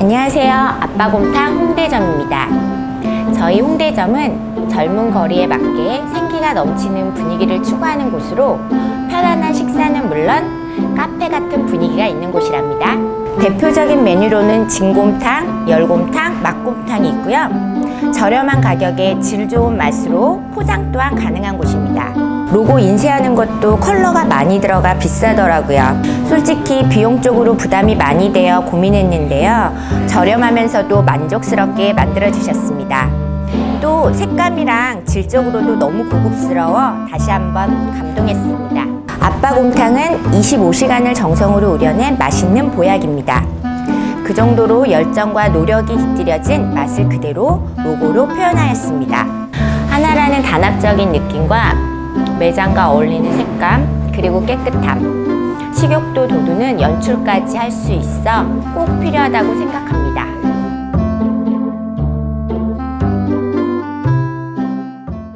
안녕하세요. 아빠곰탕 홍대점입니다. 저희 홍대점은 젊은 거리에 맞게 생기가 넘치는 분위기를 추구하는 곳으로 편안한 식사는 물론 카페 같은 분위기가 있는 곳이랍니다. 대표적인 메뉴로는 진곰탕, 열곰탕, 막곰탕이 있고요. 저렴한 가격에 질 좋은 맛으로 포장 또한 가능한 곳입니다. 로고 인쇄하는 것도 컬러가 많이 들어가 비싸더라고요. 솔직히 비용적으로 부담이 많이 되어 고민했는데요. 저렴하면서도 만족스럽게 만들어 주셨습니다. 또 색감이랑 질적으로도 너무 고급스러워 다시 한번 감동했습니다. 아빠 곰탕은 25시간을 정성으로 우려낸 맛있는 보약입니다. 그 정도로 열정과 노력이 깃들여진 맛을 그대로 로고로 표현하였습니다. 하나라는 단합적인 느낌과 매장과 어울리는 색감, 그리고 깨끗함. 식욕도 돋우는 연출까지 할 수 있어 꼭 필요하다고 생각합니다.